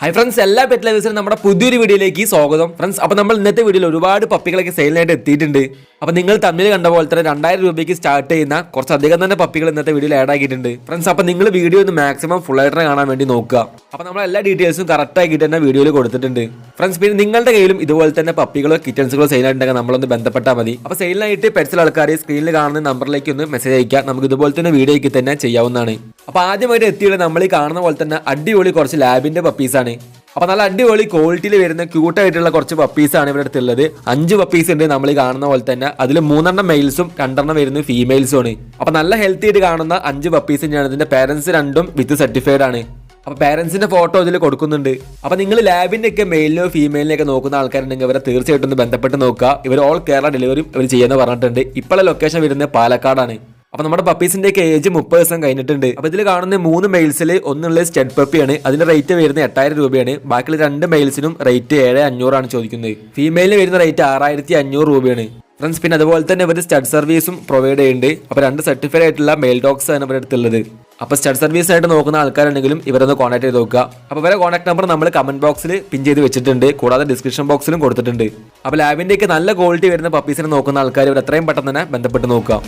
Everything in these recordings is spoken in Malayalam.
ഹൈ ഫ്രണ്ട്സ് എല്ലാ പെറ്റ് ലവേഴ്സിനും നമ്മുടെ പുതിയൊരു വീഡിയോയിലേക്ക് സ്വാഗതം. ഫ്രണ്ട്സ് അപ്പോൾ നമ്മൾ ഇന്നത്തെ വീഡിയോയിൽ ഒരുപാട് പപ്പികളൊക്കെ സെയിലിനായിട്ട് എത്തിയിട്ടുണ്ട്. അപ്പോൾ നിങ്ങൾ തമ്മിൽ കണ്ട പോലെ തന്നെ രണ്ടായിരം രൂപയ്ക്ക് സ്റ്റാർട്ട് ചെയ്യുന്ന കുറച്ചധികം തന്നെ പപ്പികൾ ഇന്നത്തെ വീഡിയോയിൽ ആഡ് ആക്കിയിട്ടുണ്ട്. ഫ്രണ്ട്സ് അപ്പോൾ നിങ്ങൾ വീഡിയോ ഒന്ന് മാക്സിമം ഫുൾ ആയിട്ട് കാണാൻ വേണ്ടി നോക്കുക. അപ്പോൾ നമ്മൾ എല്ലാ ഡീറ്റെയിൽസും കറക്റ്റ് ആക്കിയിട്ട് തന്നെ വീഡിയോയിൽ കൊടുത്തിട്ടുണ്ട്. ഫ്രണ്ട്സ് പിന്നെ നിങ്ങളുടെ കയ്യിലും ഇതുപോലെ തന്നെ പപ്പികളോ കിറ്റൻസുകളോ സെയിലായിട്ടുണ്ടെങ്കിൽ നമ്മളൊന്ന് ബന്ധപ്പെട്ടാൽ മതി. അപ്പോൾ സെയിലിനായിട്ട് പെറ്റ്സിൽ ആൾക്കാർ സ്ക്രീനിൽ കാണുന്ന നമ്പറിലേക്ക് ഒന്ന് മെസ്സേജ് അയക്കുക നമുക്ക് ഇതുപോലെ തന്നെ വീഡിയോയ്ക്ക് തന്നെ ചെയ്യാവുന്നതാണ്. അപ്പോൾ ആദ്യമായിട്ട് എത്തിയത് നമ്മൾ ഈ കാണുന്ന പോലെ തന്നെ അടിപൊളി കുറച്ച് ലാബിന്റെ പപ്പീസാണ് അപ്പൊ നല്ല അടിപൊളി ക്വാളിറ്റിയിൽ വരുന്ന ക്യൂട്ടായിട്ടുള്ള കുറച്ച് പപ്പീസ് ആണ് ഇവിടെ അടുത്തുള്ളത്. അഞ്ച് പപ്പീസ് ഉണ്ട് നമ്മൾ കാണുന്ന പോലെ തന്നെ. അതിൽ മൂന്നെണ്ണം മെയിൽസും രണ്ടെണ്ണം വരുന്നത് ഫീമെയിൽസും ആണ്. അപ്പൊ നല്ല ഹെൽത്തി ആയിട്ട് കാണുന്ന അഞ്ച് പപ്പീസ് തന്നെയാണ്. ഇതിന്റെ പേരൻസ് രണ്ടും വിത്ത് സർട്ടിഫൈഡ് ആണ്. അപ്പോൾ പേരൻസിന്റെ ഫോട്ടോ ഇതിൽ കൊടുക്കുന്നുണ്ട്. അപ്പോൾ നിങ്ങൾ ലാബിന്റെ ഒക്കെ മെയിലിനോ ഫീമെയിലിനോ ഒക്കെ നോക്കുന്ന ആൾക്കാരുണ്ടെങ്കിൽ ഇവരെ തീർച്ചയായിട്ടും ഒന്ന് ബന്ധപ്പെട്ട് നോക്കുക. ഇവർ ഓൾ കേരള ഡെലിവറി ഇവർ ചെയ്യുന്ന പറഞ്ഞിട്ടുണ്ട്. ഇപ്പോഴെ ലൊക്കേഷൻ വരുന്നത് പാലക്കാടാണ്. അപ്പൊ നമ്മുടെ പപ്പീസിന്റെ ഒക്കെ ഏജ് മുപ്പത് ദിവസം കഴിഞ്ഞിട്ടുണ്ട്. അപ്പൊ ഇതിൽ കാണുന്ന മൂന്ന് മെയിൽസിൽ ഒന്നുള്ള സ്റ്റെഡ് പപ്പിയാണ് അതിന്റെ റേറ്റ് വരുന്നത് എട്ടായിരം രൂപയാണ്. ബാക്കിയുള്ള രണ്ട് മെയിൽസിനും റേറ്റ് ഏഴ് അഞ്ഞൂറാണ് ചോദിക്കുന്നത്. ഫീമെയിലിന് വരുന്ന റേറ്റ് ആറായിരത്തി അഞ്ഞൂറ് രൂപയാണ്. ഫ്രണ്ട്സ് പിന്നെ അതുപോലെ തന്നെ ഇവർ സ്റ്റഡ് സർവീസും പ്രൊവൈഡ് ചെയ്യുന്നുണ്ട്. അപ്പൊ രണ്ട് സർട്ടിഫൈഡ് ആയിട്ടുള്ള മെയിൽ ഡോക്സ് ആണ് ഇവരുടെ അടുത്തുള്ളത്. അപ്പൊ സ്റ്റഡ് സർവീസ് ആയിട്ട് നോക്കുന്ന ആൾക്കാരുണ്ടെങ്കിലും ഇവരൊന്ന് കോൺടാക്ട് ചെയ്ത് നോക്കുക. അപ്പൊ ഇവരെ കോൺടാക്ട് നമ്പർ നമ്മൾ കമന്റ് ബോക്സിൽ പിൻ ചെയ്ത് വെച്ചിട്ടുണ്ട്. കൂടാതെ ഡിസ്ക്രിപ്ഷൻ ബോക്സിലും കൊടുത്തിട്ടുണ്ട്. അപ്പൊ ലാബിന്റെ നല്ല ക്വാളിറ്റി വരുന്ന പപ്പീസിനെ നോക്കുന്ന ആൾക്കാർ ഇവർ എത്രയും പെട്ടെന്ന് തന്നെ ബന്ധപ്പെട്ട് നോക്കുക.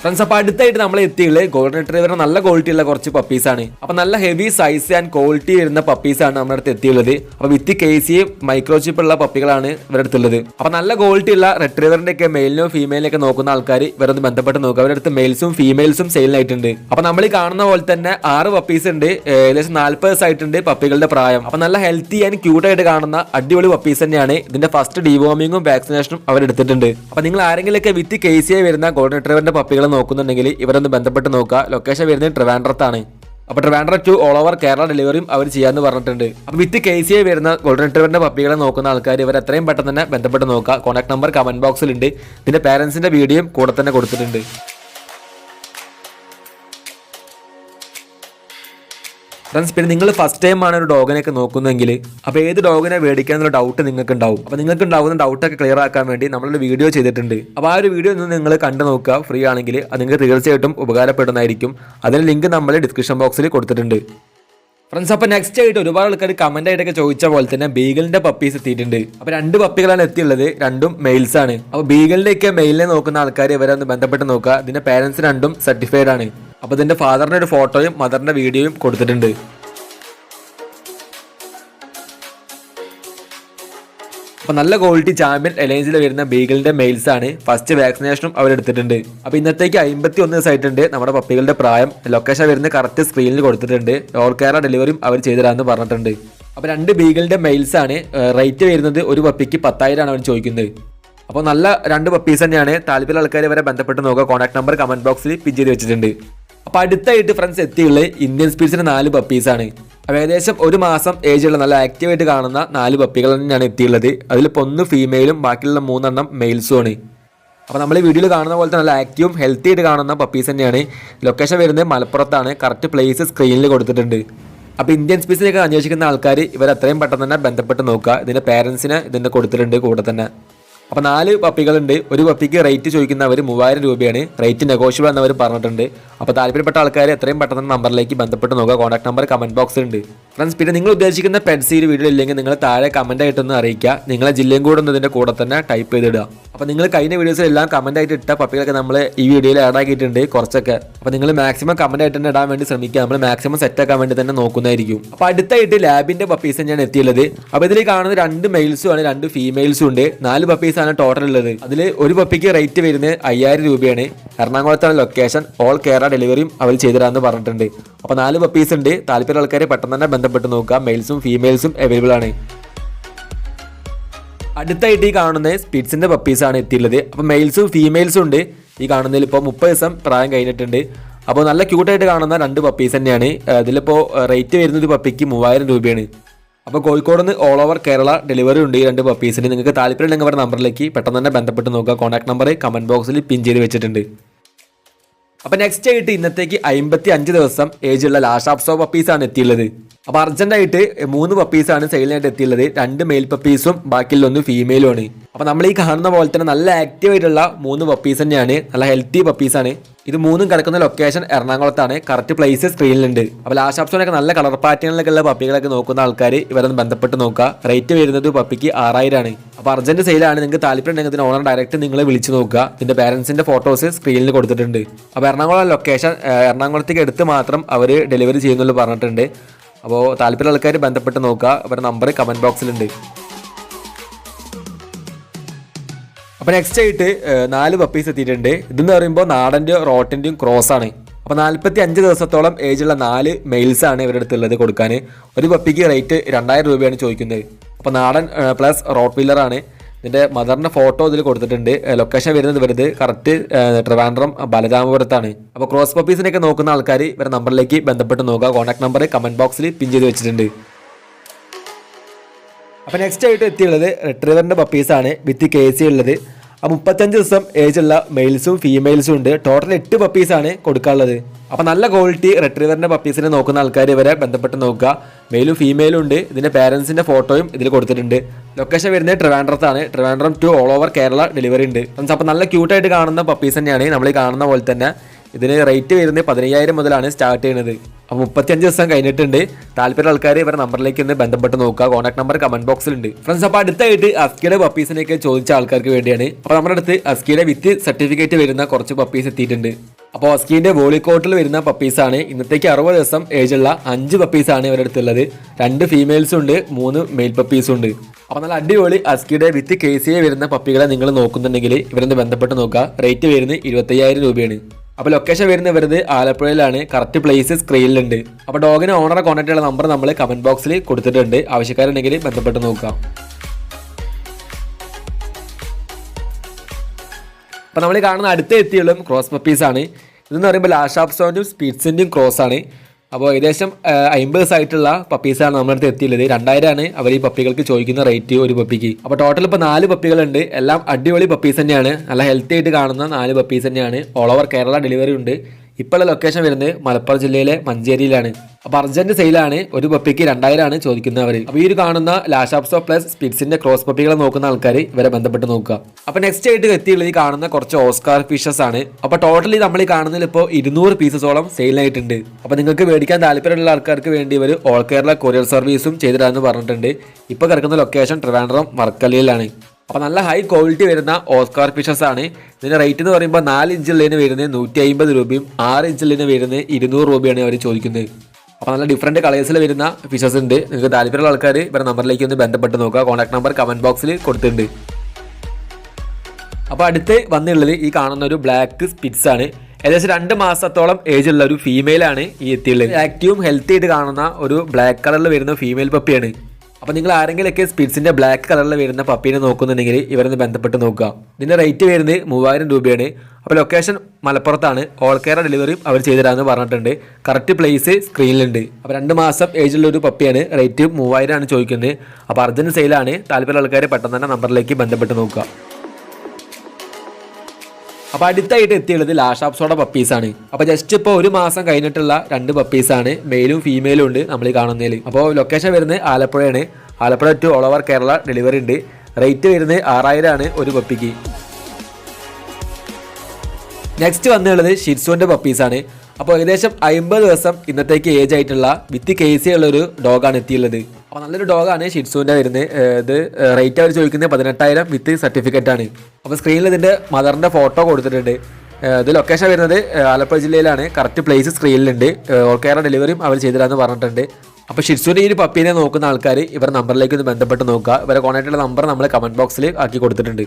ഫ്രണ്ട്സ് അപ്പോൾ അടുത്തായിട്ട് നമ്മൾ എത്തിയുള്ളത് ഗോൾഡൻ റിട്രീവറിന് നല്ല ക്വാളിറ്റി ഉള്ള കുറച്ച് ആണ്. അപ്പോൾ നല്ല ഹെവി സൈസ് ആൻഡ് ക്വാളിറ്റി വരുന്ന പപ്പീസ് ആണ് നമ്മുടെ അടുത്ത് എത്തിയുള്ളത്. അപ്പോൾ വിത്ത് കെ സി മൈക്രോചിപ്പ് ഉള്ള പപ്പികളാണ് ഇവരുടെ അടുത്തുള്ളത്. അപ്പോൾ നല്ല ക്വാളിറ്റി ഉള്ള റിട്രീവറിന്റെ ഒക്കെ മെയിലിനും ഫീമെയിലിനോ ഒക്കെ നോക്കുന്ന ആൾക്കാർ ഇവരൊന്ന് ബന്ധപ്പെട്ട് നോക്കുക അവരുടെ അടുത്ത് മെയിൽസും ഫീമെയിൽസും സെയിലിനായിട്ടുണ്ട് അപ്പോൾ നമ്മൾ കാണുന്ന പോലെ തന്നെ ആറ് പപ്പീസ് ഉണ്ട്. ഏകദേശം നാല്പത് ദിവസമായിട്ടുണ്ട് പപ്പികളുടെ പ്രായം. അപ്പോൾ നല്ല ഹെൽത്തി ആൻഡ് ക്യൂട്ട് ആയിട്ട് കാണുന്ന അടിപൊളി പപ്പീസ് തന്നെയാണ് ഇതിന്റെ ഫസ്റ്റ് ഡിവോമിങ്ങും വാക്സിനേഷനും അവരെടുത്തിട്ടുണ്ട്. അപ്പോൾ നിങ്ങൾ ആരെങ്കിലുമൊക്കെ വിത്ത് കെ സി വരുന്ന ഗോൾഡൻ റിട്രീവറിന്റെ പപ്പികൾ നോക്കുന്നുണ്ടെങ്കിൽ ഇവരൊന്ന് ബന്ധപ്പെട്ട് നോക്കുക. ലൊക്കേഷൻ വരുന്നത് ട്രിവാൻഡ്രത്താണ് അപ്പോൾ Trivandrum to all over Kerala ഡെലിവറിയും അവർ ചെയ്യാമെന്ന് പറഞ്ഞിട്ടുണ്ട്. അപ്പോൾ വിത്ത് കെ സി ഐ വരുന്ന ഗോൾഡൻ റിട്രീവറിന്റെ പപ്പികളെ നോക്കുന്ന ആൾക്കാർ ഇവർ എത്രയും പെട്ടെന്ന് തന്നെ ബന്ധപ്പെട്ട് നോക്കുക. കോൺടാക്ട് നമ്പർ കമന്റ് ബോക്സിലുണ്ട് ഇതിന്റെ പേരൻസിന്റെ വീഡിയോയും കൂടെ തന്നെ കൊടുത്തിട്ടുണ്ട്. ഫ്രണ്ട്സ് പിന്നെ നിങ്ങൾ ഫസ്റ്റ് ടൈം ആണ് ഒരു ഡോഗിനെയൊക്കെ നോക്കുന്നതെങ്കിൽ അപ്പോൾ ഏത് ഡോഗിനെ മേടിക്കാൻ എന്നുള്ള ഡൗട്ട് നിങ്ങൾക്ക് ഉണ്ടാവും അപ്പോൾ നിങ്ങൾക്ക് ഉണ്ടാവുന്ന ഡൗട്ടൊക്കെ ക്ലിയർ ആക്കാൻ വേണ്ടി നമ്മളൊരു വീഡിയോ ചെയ്തിട്ടുണ്ട്. അപ്പോൾ ആ ഒരു വീഡിയോ ഒന്ന് നിങ്ങൾ കണ്ടു നോക്കുക. ഫ്രീ ആണെങ്കിൽ അത് നിങ്ങൾക്ക് തീർച്ചയായിട്ടും ഉപകാരപ്പെടുന്നതായിരിക്കും. അതിന് ലിങ്ക് നമ്മൾ ഡിസ്ക്രിപ്ഷൻ ബോക്സിൽ കൊടുത്തിട്ടുണ്ട്. ഫ്രണ്ട്സ് അപ്പോൾ നെക്സ്റ്റ് ആയിട്ട് ഒരുപാട് ആൾക്കാർ കമന്റ് ആയിട്ടൊക്കെ ചോദിച്ച പോലെ തന്നെ ബീഗലിന്റെ പപ്പീസ് എത്തിയിട്ടുണ്ട്. അപ്പോൾ രണ്ട് പപ്പികളാണ് എത്തിയുള്ളത്. രണ്ടും മെയിൽസ് ആണ്. അപ്പോൾ ബീഗലിന്റെയൊക്കെ മെയിലിനെ നോക്കുന്ന ആൾക്കാർ ഇവരെ ഒന്ന് ബന്ധപ്പെട്ട് നോക്കുക. ഇതിന്റെ പേരൻസ് രണ്ടും സർട്ടിഫൈഡ് ആണ്. അപ്പോൾ ഇതിന്റെ ഫാദറിന്റെ ഒരു ഫോട്ടോയും മദറിന്റെ വീഡിയോയും കൊടുത്തിട്ടുണ്ട്. അപ്പോൾ നല്ല ക്വാളിറ്റി ചാമ്പ്യൻ അലയൻസിൽ വരുന്ന ബീഗിളിന്റെ മെയിൽസ് ആണ്. ഫസ്റ്റ് വാക്സിനേഷനും അവർ എടുത്തിട്ടുണ്ട്. അപ്പോൾ ഇന്നത്തേക്ക് അമ്പത്തി ഒന്ന് ദിവസമായിട്ടുണ്ട് നമ്മുടെ പപ്പികളുടെ പ്രായം ലൊക്കേഷൻ വരുന്ന കറക്റ്റ് സ്ക്രീനിൽ കൊടുത്തിട്ടുണ്ട്. ഓൾ കേരള ഡെലിവറിയും അവർ ചെയ്തരാന്ന് പറഞ്ഞിട്ടുണ്ട്. അപ്പോൾ രണ്ട് ബീഗിളിന്റെ മെയിൽസ് ആണ്. റേറ്റ് വരുന്നത് ഒരു പപ്പിക്ക് പത്തായിരമാണ് അവർ ചോദിക്കുന്നത്. അപ്പോൾ നല്ല രണ്ട് പപ്പീസ് തന്നെയാണ്. താല്പര്യമുള്ള ആൾക്കാർ വരെ ബന്ധപ്പെട്ട് നോക്കുക. കോൺടാക്ട് നമ്പർ കമന്റ് ബോക്സിൽ പിൻ ചെയ്ത് വെച്ചിട്ടുണ്ട്. അപ്പോൾ അടുത്തായിട്ട് ഫ്രണ്ട്സ് എത്തിയുള്ള ഇന്ത്യൻ സ്പീഡ്സിന്റെ നാല് പപ്പീസാണ് അപ്പോൾ ഏകദേശം ഒരു മാസം ഏജുള്ള നല്ല ആക്റ്റീവായിട്ട് കാണുന്ന നാല് പപ്പികൾ തന്നെയാണ് എത്തിയുള്ളത്. അതിലിപ്പോൾ ഒന്ന് ഫീമെയിലും ബാക്കിയുള്ള മൂന്നെണ്ണം മെയിൽസും ആണ്. അപ്പോൾ നമ്മൾ വീഡിയോയിൽ കാണുന്ന പോലെ തന്നെ നല്ല ആക്റ്റീവും ഹെൽത്തി ആയിട്ട് കാണുന്ന പപ്പീസ് തന്നെയാണ്. ലൊക്കേഷൻ വരുന്നത് മലപ്പുറത്താണ്. കറക്റ്റ് പ്ലേസ് സ്ക്രീനിൽ കൊടുത്തിട്ടുണ്ട്. അപ്പോൾ ഇന്ത്യൻ സ്പീസിനെയൊക്കെ അന്വേഷിക്കുന്ന ആൾക്കാർ ഇവർ എത്രയും പെട്ടെന്ന് തന്നെ ബന്ധപ്പെട്ട് നോക്കുക. ഇതിന്റെ പേരൻസിന് ഇതിന്റെ കൊടുത്തിട്ടുണ്ട് കൂടെ തന്നെ. അപ്പോൾ നാല് പപ്പികളുണ്ട്. ഒരു പപ്പിക്ക് റേറ്റ് ചോദിക്കുന്നവർ മൂവായിരം രൂപയാണ്. റേറ്റ് നെഗോഷ്യബിൾ എന്നവർ പറഞ്ഞിട്ടുണ്ട്. അപ്പോൾ താല്പര്യപ്പെട്ട ആൾക്കാർ എത്രയും പെട്ടെന്ന് നമ്പറിലേക്ക് ബന്ധപ്പെട്ട് നോക്കുക. കോൺടാക്ട് നമ്പർ കമന്റ് ബോക്സിൽ ഉണ്ട് ഫ്രണ്ട്സ് പിന്നെ നിങ്ങൾ ഉദ്ദേശിക്കുന്ന ഈ വീഡിയോ ഇല്ലെങ്കിൽ നിങ്ങൾ താഴെ കമന്റ് ആയിട്ടൊന്ന് അറിയിക്കുക. നിങ്ങളെ ജില്ലയും കൂടെ ഒന്ന് ഇതിന്റെ കൂടെ തന്നെ ടൈപ്പ് ചെയ്തിടുക. അപ്പോൾ നിങ്ങൾ കഴിഞ്ഞ വീഡിയോസിലെല്ലാം കമന്റ് ആയിട്ട് ഇട്ട പപ്പികളൊക്കെ നമ്മൾ ഈ വീഡിയോയിൽ ആഡ് ആക്കിയിട്ടുണ്ട് കുറച്ചൊക്കെ. അപ്പോൾ നിങ്ങൾ മാക്സിമം കമന്റ് ആയിട്ട് തന്നെ ഇടാൻ വേണ്ടി ശ്രമിക്കുക. നമ്മൾ മാക്സിമം സെറ്റ് ആക്കാൻ വേണ്ടി തന്നെ നോക്കുന്നതായിരിക്കും. അപ്പോൾ അടുത്തായിട്ട് ലാബിന്റെ പപ്പീസ് ഞാൻ എത്തിയുള്ളത്. അപ്പോൾ ഇതിൽ കാണുന്ന രണ്ട് മെയിൽസും ആണ് രണ്ട് ഫീമെയിൽസും ഉണ്ട്. നാല് പപ്പീസ് ആണ് ടോട്ടൽ ഉള്ളത്. അതിൽ ഒരു പപ്പിക്ക് റേറ്റ് വരുന്നത് അയ്യായിരം രൂപയാണ്. എറണാകുളത്താണ് ലൊക്കേഷൻ ഓൾ കേരള ഡെലിവറിയും അവർ ചെയ്തുതരാമെന്ന് പറഞ്ഞിട്ടുണ്ട്. അപ്പോൾ നാല് പപ്പീസ് ഉണ്ട്. താല്പര്യ ആൾക്കാരെ പെട്ടെന്ന് തന്നെ ബന്ധപ്പെട്ട് നോക്കുക. മെയിൽസും ഫീമെയിൽസും അവൈലബിൾ ആണ്. അടുത്തായിട്ട് ഈ കാണുന്ന സ്പിറ്റ്സിന്റെ പപ്പീസാണ് ആണ് എത്തിയുള്ളത് അപ്പോൾ മെയിൽസും ഫീമെയിൽസും ഉണ്ട്. ഈ കാണുന്നതിൽ ഇപ്പോൾ മുപ്പത് ദിവസം പ്രായം കഴിഞ്ഞിട്ടുണ്ട്. അപ്പോൾ നല്ല ക്യൂട്ടായിട്ട് കാണുന്ന രണ്ട് പപ്പീസ് തന്നെയാണ്. ഇതിലിപ്പോൾ റേറ്റ് വരുന്നത് പപ്പിക്ക് മൂവായിരം രൂപയാണ്. അപ്പോൾ കോഴിക്കോട് നിന്ന് ഓൾ ഓവർ കേരള ഡെലിവറി ഉണ്ട് ഈ രണ്ട് പപ്പീസിന് നിങ്ങൾക്ക് താല്പര്യം ഉണ്ടെങ്കിൽ അവരുടെ നമ്പറിലേക്ക് പെട്ടെന്ന് തന്നെ ബന്ധപ്പെട്ട് നോക്കുക. കോൺടാക്ട് നമ്പർ കമന്റ് ബോക്സിൽ പിൻ ചെയ്ത് വെച്ചിട്ടുണ്ട്. അപ്പോൾ നെക്സ്റ്റ് ആയിട്ട് ഇന്നത്തേക്ക് അമ്പത്തി അഞ്ച് ദിവസം ഏജുള്ള ലാഷ് ഓഫ് സോ പപ്പീസാണ് എത്തിയുള്ളത് അപ്പോൾ അർജന്റായിട്ട് മൂന്ന് പപ്പീസാണ് സെയിലിനായിട്ട് എത്തിയുള്ളത്. രണ്ട് മെയിൽ പപ്പീസും ബാക്കിയുള്ളൊന്ന് ഫീമെയിലുമാണ് അപ്പോൾ നമ്മൾ ഈ കാണുന്ന പോലെ തന്നെ നല്ല ആക്റ്റീവ് ആയിട്ടുള്ള മൂന്ന് പപ്പീസ് തന്നെയാണ്. നല്ല ഹെൽത്തി പപ്പീസാണ് ഇത് മൂന്നും കിടക്കുന്ന ലൊക്കേഷൻ എറണാകുളത്താണ്. കറക്റ്റ് പ്ലേസ് സ്ക്രീനിലുണ്ട് അപ്പോൾ ഓപ്ഷനൊക്കെ നല്ല കളർ പാറ്റേണിലൊക്കെ ഉള്ള പപ്പികളൊക്കെ നോക്കുന്ന ആൾക്കാർ ഇവരൊന്ന് ബന്ധപ്പെട്ട് നോക്കുക. റേറ്റ് വരുന്നത് പപ്പിക്ക് ആറായിരമാണ് അപ്പോൾ അർജന്റ് സെയിലാണ് നിങ്ങൾക്ക് താല്പര്യം ഉണ്ടെങ്കിൽ ഇതിന് ഓണർ ഡയറക്റ്റ് നിങ്ങളെ വിളിച്ച് നോക്കുക. ഇതിന്റെ പാരൻസിന്റെ ഫോട്ടോസ് സ്ക്രീനിൽ കൊടുത്തിട്ടുണ്ട്. അപ്പോൾ എറണാകുളം ലൊക്കേഷൻ എറണാകുളത്തേക്ക് എടുത്ത് മാത്രം അവർ ഡെലിവറി ചെയ്യുന്നുള്ളൂ പറഞ്ഞിട്ടുണ്ട്. അപ്പോൾ താല്പര്യം ആൾക്കാർ ബന്ധപ്പെട്ട് നോക്കുക. അവരുടെ നമ്പർ കമന്റ് ബോക്സിലുണ്ട് അപ്പോൾ നെക്സ്റ്റ് ആയിട്ട് നാല് പപ്പീസ് എത്തിയിട്ടുണ്ട്. ഇതെന്ന് പറയുമ്പോൾ നാടന്റെയും റോട്ടിന്റെയും ക്രോസ് ആണ്. അപ്പോൾ നാൽപ്പത്തി അഞ്ച് ദിവസത്തോളം ഏജുള്ള നാല് മെയിൽസ് ആണ് ഇവരുടെ അടുത്തുള്ളത് കൊടുക്കാൻ. ഒരു പപ്പിക്ക് റേറ്റ് രണ്ടായിരം രൂപയാണ് ചോദിക്കുന്നത്. അപ്പോൾ നാടൻ പ്ലസ് റോട്ട് വീലറാണ് ഇതിന്റെ മദറിന്റെ ഫോട്ടോ ഇതിൽ കൊടുത്തിട്ടുണ്ട്. ലൊക്കേഷൻ വരുന്നത് വരുന്നത് കറക്റ്റ് ട്രിവാൻഡ്രം ബലരാമപുരത്താണ്. അപ്പോൾ ക്രോസ് പപ്പീസിനൊക്കെ നോക്കുന്ന ആൾക്കാർ ഇവരുടെ നമ്പറിലേക്ക് ബന്ധപ്പെട്ട് നോക്കുക. കോൺടാക്ട് നമ്പർ കമന്റ് ബോക്സിൽ പിൻ ചെയ്ത് വെച്ചിട്ടുണ്ട്. അപ്പോൾ നെക്സ്റ്റ് ആയിട്ട് എത്തിയുള്ളത് റിട്രീവറിന്റെ പപ്പീസാണ് വിത്ത് കെ സി ഉള്ളത്. ആ മുപ്പത്തഞ്ച് ദിവസം ഏജുള്ള മെയിൽസും ഫീമെയിൽസും ഉണ്ട്. ടോട്ടൽ എട്ട് പപ്പീസാണ് കൊടുക്കാനുള്ളത്. അപ്പോൾ നല്ല ക്വാളിറ്റി റിട്രീവറിന്റെ പപ്പീസിനെ നോക്കുന്ന ആൾക്കാർ ഇവരെ ബന്ധപ്പെട്ട് നോക്കുക. മെയിലും ഫീമെയിലും ഉണ്ട്. ഇതിന്റെ പാരൻസിന്റെ ഫോട്ടോയും ഇതിൽ കൊടുത്തിട്ടുണ്ട്. ലൊക്കേഷൻ വരുന്നത് ട്രിവാൻഡ്രത്താണ് Trivandrum to all over Kerala delivery ഉണ്ട്. അപ്പോൾ നല്ല ക്യൂട്ടായിട്ട് കാണുന്ന പപ്പീസ് തന്നെയാണ് നമ്മൾ ഈ കാണുന്ന പോലെ തന്നെ. ഇതിന് റേറ്റ് വരുന്നത് പതിനയ്യായിരം മുതലാണ് സ്റ്റാർട്ട് ചെയ്യുന്നത് അപ്പോൾ മുപ്പത്തിയഞ്ച് ദിവസം കഴിഞ്ഞിട്ടുണ്ട്. താല്പര്യ ആൾക്കാർ ഇവരുടെ നമ്പറിലേക്ക് ഒന്ന് ബന്ധപ്പെട്ട് നോക്കുക. കോൺടാക്ട് നമ്പർ കമന്റ് ബോക്സിലുണ്ട് ഫ്രണ്ട്സ് അപ്പോൾ അടുത്തായിട്ട് അസ്കിയുടെ പപ്പീസിനെയൊക്കെ ചോദിച്ച ആൾക്കാർക്ക് വേണ്ടിയാണ്. അപ്പോൾ നമ്മുടെ അടുത്ത് അസ്കിയുടെ വിത്ത് സർട്ടിഫിക്കറ്റ് വരുന്ന കുറച്ച് പപ്പീസ് എത്തിയിട്ടുണ്ട്. അപ്പോൾ ഓസ്കീന്റെ വോളിക്കോട്ടിൽ വരുന്ന പപ്പീസാണ് ഇന്നത്തേക്ക് അറുപത് ദിവസം ഏജുള്ള അഞ്ച് പപ്പീസാണ് ഇവരുടെ അടുത്തുള്ളത്. രണ്ട് ഫീമെയിൽസും ഉണ്ട് മൂന്ന് മെയിൽ പപ്പീസും ഉണ്ട്. അപ്പോൾ നല്ല അടിപൊളി അസ്കിയുടെ വിത്ത് കെ സി വരുന്ന പപ്പികളെ നിങ്ങൾ നോക്കുന്നുണ്ടെങ്കിൽ ഇവരെന്ന് ബന്ധപ്പെട്ട് നോക്കുക. റേറ്റ് വരുന്നത് ഇരുപത്തയ്യായിരം രൂപയാണ്. അപ്പോൾ ലൊക്കേഷൻ വരുന്ന വരുന്നത് ആലപ്പുഴയിലാണ്. കറക്റ്റ് പ്ലേസ് സ്ക്രീനിലുണ്ട് അപ്പോൾ ഡോഗിന് ഓണറെ കോൺടാക്ട് ചെയ്യുന്ന നമ്പർ നമ്മൾ കമന്റ് ബോക്സിൽ കൊടുത്തിട്ടുണ്ട്. ആവശ്യക്കാരുണ്ടെങ്കിൽ ബന്ധപ്പെട്ട് നോക്കാം അപ്പോൾ നമ്മൾ കാണുന്ന അടുത്ത എത്തിയുള്ളതും ക്രോസ് പപ്പീസ് ആണ്. ഇതെന്ന് പറയുമ്പോൾ ലാഷാപ്സോനും സ്പീഡ്സിന്റെയും ക്രോസ് ആണ്. അപ്പോൾ ഏകദേശം അമ്പത് സൈറ്റുള്ള പപ്പീസാണ് നമ്മുടെ അടുത്ത് എത്തിയുള്ളത്. രണ്ടായിരമാണ് അവർ ഈ പപ്പികൾക്ക് ചോദിക്കുന്ന റേറ്റ് ഒരു പപ്പിക്ക് അപ്പോൾ ടോട്ടൽ ഇപ്പോൾ നാല് പപ്പികളുണ്ട് എല്ലാം അടിപൊളി പപ്പീസ് തന്നെയാണ്. നല്ല ഹെൽത്തി ആയിട്ട് കാണുന്ന നാല് പപ്പീസ് തന്നെയാണ്. ഓൾ ഓവർ കേരള ഡെലിവറി ഉണ്ട്. ഇപ്പോഴുള്ള ലൊക്കേഷൻ വരുന്നത് മലപ്പുറം ജില്ലയിലെ മഞ്ചേരിയിലാണ്. അപ്പോൾ അർജന്റ് സെയിലാണ് ഒരു പപ്പിക്ക് രണ്ടായിരമാണ് ചോദിക്കുന്നവർ അപ്പോൾ ഈ ഒരു കാണുന്ന ലാഷാപ്സോ പ്ലസ് സ്പിറ്റ്സിന്റെ ക്രോസ് പപ്പികളെ നോക്കുന്ന ആൾക്കാർ ഇവരെ ബന്ധപ്പെട്ട് നോക്കുക. അപ്പോൾ നെക്സ്റ്റ് ആയിട്ട് എത്തിയുള്ളത് ഈ കാണുന്ന കുറച്ച് ഓസ്കാർ ഫിഷസ് ആണ്. അപ്പോൾ ടോട്ടലി നമ്മൾ ഈ കാണുന്നതിൽ ഇപ്പോൾ ഇരുന്നൂറ് പീസസോളം സെയിലായിട്ടുണ്ട് അപ്പോൾ നിങ്ങൾക്ക് മേടിക്കാൻ താല്പര്യമുള്ള ആൾക്കാർക്ക് വേണ്ടി ഇവർ ഓൾ കേരള കൊറിയർ സർവീസും ചെയ്തിടാമെന്ന് പറഞ്ഞിട്ടുണ്ട്. ഇപ്പോൾ കിടക്കുന്ന ലൊക്കേഷൻ ട്രിവാൻഡ്രം വർക്കലയിലാണ്. അപ്പോൾ നല്ല ഹൈ ക്വാളിറ്റി വരുന്ന ഓസ്കാർ ഫിഷസ് ആണ്. ഇതിന്റെ റേറ്റ് എന്ന് പറയുമ്പോൾ നാല് ഇഞ്ചുള്ളതിന് വരുന്നത് നൂറ്റി അമ്പത് രൂപയും ആറ് ഇഞ്ചുള്ളതിന് വരുന്നത് ഇരുന്നൂറ് രൂപയാണ് അവർ ചോദിക്കുന്നത്. അപ്പോൾ നല്ല ഡിഫറെന്റ് കളേഴ്സിൽ വരുന്ന ഫിഷസ് ഉണ്ട്. നിങ്ങൾക്ക് താല്പര്യമുള്ള ആൾക്കാർ ഇവരുടെ നമ്പറിലേക്ക് ഒന്ന് ബന്ധപ്പെട്ട് നോക്കുക. കോൺടാക്ട് നമ്പർ കമന്റ് ബോക്സിൽ കൊടുത്തിട്ടുണ്ട്. അപ്പോൾ അടുത്ത് വന്നുള്ളത് ഈ കാണുന്ന ഒരു ബ്ലാക്ക് സ്പിറ്റ്സ് ആണ്. ഏകദേശം രണ്ട് മാസത്തോളം ഏജ് ഉള്ള ഒരു ഫീമെയിലാണ് ഈ എത്തിയുള്ളത് ആക്റ്റീവും ഹെൽത്തി ആയിട്ട് കാണുന്ന ഒരു ബ്ലാക്ക് കളറിൽ വരുന്ന ഫീമെയിൽ പപ്പിയാണ് അപ്പോൾ നിങ്ങൾ ആരെങ്കിലുമൊക്കെ സ്പിറ്റ്സിന്റെ ബ്ലാക്ക് കളറിൽ വരുന്ന പപ്പീനെ നോക്കുന്നുണ്ടെങ്കിൽ ഇവരൊന്ന് ബന്ധപ്പെട്ട് നോക്കുക. ഇതിന്റെ റേറ്റ് വരുന്നത് മൂവായിരം രൂപയാണ്. അപ്പോൾ ലൊക്കേഷൻ മലപ്പുറത്താണ്. ഓൾ കെയർ ഡെലിവറിയും അവർ ചെയ്തുതരാമെന്ന് പറഞ്ഞിട്ടുണ്ട്. കറക്റ്റ് പ്ലേസ് സ്ക്രീനിലുണ്ട് അപ്പോൾ രണ്ട് മാസം ഏജുള്ള ഒരു പപ്പിയാണ് റേറ്റ് മൂവായിരമാണ് ചോദിക്കുന്നത്. അപ്പോൾ അർജന്റ് സെയിലാണ് താല്പര്യമുള്ള ആൾക്കാർ പെട്ടെന്ന് തന്നെ നമ്പറിലേക്ക് ബന്ധപ്പെട്ട് നോക്കുക. അപ്പോൾ അടുത്തായിട്ട് എത്തിയുള്ളത് പപ്പീസ് ആണ്. അപ്പോൾ ജസ്റ്റ് ഇപ്പോൾ ഒരു മാസം കഴിഞ്ഞിട്ടുള്ള രണ്ട് പപ്പീസാണ് മെയിലും ഫീമെയിലും ഉണ്ട് നമ്മൾ കാണുന്നതിൽ അപ്പോൾ ലൊക്കേഷൻ വരുന്നത് ആലപ്പുഴയാണ്. Alappuzha to all over Kerala delivery ഉണ്ട്. റേറ്റ് വരുന്നത് ആറായിരം ആണ് ഒരു പപ്പിക്ക് നെക്സ്റ്റ് വന്നുള്ളത് ഷിറ്റ്സുവിന്റെ പപ്പീസാണ് അപ്പോൾ ഏകദേശം അമ്പത് ദിവസം ഇന്നത്തേക്ക് ഏജ് ആയിട്ടുള്ള വിത്ത് കേസിയുള്ള ഒരു ഡോഗാണ് എത്തിയുള്ളത്. അപ്പോൾ നല്ലൊരു ഡോഗാണ് ഷിറ്റ്സുവിന്റെ വരുന്നത്. ഇത് റേറ്റ് അവർ ചോദിക്കുന്നത് പതിനെട്ടായിരം വിത്ത് സർട്ടിഫിക്കറ്റ് ആണ്. അപ്പോൾ സ്ക്രീനിൽ ഇതിന്റെ മദറിന്റെ ഫോട്ടോ കൊടുത്തിട്ടുണ്ട്. ഇത് ലൊക്കേഷൻ വരുന്നത് ആലപ്പുഴ ജില്ലയിലാണ്. കറക്റ്റ് പ്ലേസ് സ്ക്രീനിലുണ്ട് കേരള ഡെലിവറിയും അവർ ചെയ്തിടാന്ന് പറഞ്ഞിട്ടുണ്ട്. അപ്പോൾ ഷിറ്റ്സുവിന്റെ ഈ ഒരു പപ്പീനെ നോക്കുന്ന ആൾക്കാർ ഇവരുടെ നമ്പറിലേക്ക് ഒന്ന് ബന്ധപ്പെട്ട് നോക്കുക. ഇവരെ കോൺടാക്റ്റുള്ള നമ്പർ നമ്മൾ കമന്റ് ബോക്സിൽ ആക്കി കൊടുത്തിട്ടുണ്ട്.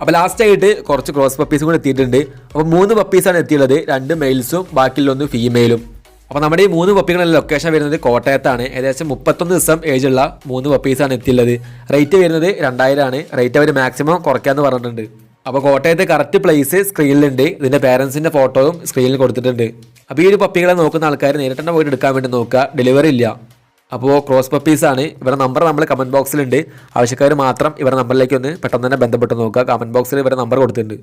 അപ്പോൾ ലാസ്റ്റ് ആയിട്ട് കുറച്ച് ക്രോസ് പപ്പീസും കൂടെ എത്തിയിട്ടുണ്ട്. അപ്പോൾ മൂന്ന് പപ്പീസാണ് എത്തിയുള്ളത്. രണ്ട് മെയിൽസും ബാക്കിയുള്ള ഒന്ന് ഫീമെയിലും അപ്പോൾ നമ്മുടെ ഈ മൂന്ന് പപ്പികളുടെ ലൊക്കേഷൻ വരുന്നത് കോട്ടയത്താണ്. ഏകദേശം മുപ്പത്തൊന്ന് ദിവസം ഏജുള്ള മൂന്ന് പപ്പീസാണ് എത്തിയുള്ളത് റേറ്റ് വരുന്നത് രണ്ടായിരം ആണ്. റേറ്റ് അവർ മാക്സിമം കുറയ്ക്കാമെന്ന് പറഞ്ഞിട്ടുണ്ട്. അപ്പോൾ കോട്ടയത്തെ കറക്റ്റ് പ്ലേസ് സ്ക്രീനിലുണ്ട് ഇതിന്റെ പേരൻസിന്റെ ഫോട്ടോയും സ്ക്രീനിൽ കൊടുത്തിട്ടുണ്ട്. അപ്പോൾ ഈ ഒരു പപ്പികളെ നോക്കുന്ന ആൾക്കാർ നേരിട്ട് തന്നെ പോയിട്ട് എടുക്കാൻ വേണ്ടി നോക്കുക. ഡെലിവറി ഇല്ല. അപ്പോൾ ക്രോസ് പപ്പീസാണ് ഇവരുടെ നമ്പർ നമ്മൾ കമന്റ് ബോക്സിലുണ്ട് ആവശ്യക്കാർ മാത്രം ഇവരുടെ നമ്പറിലേക്ക് ഒന്ന് പെട്ടെന്ന് തന്നെ ബന്ധപ്പെട്ട് നോക്കുക. കമന്റ് ബോക്സിൽ ഇവരുടെ നമ്പർ കൊടുത്തിട്ടുണ്ട്.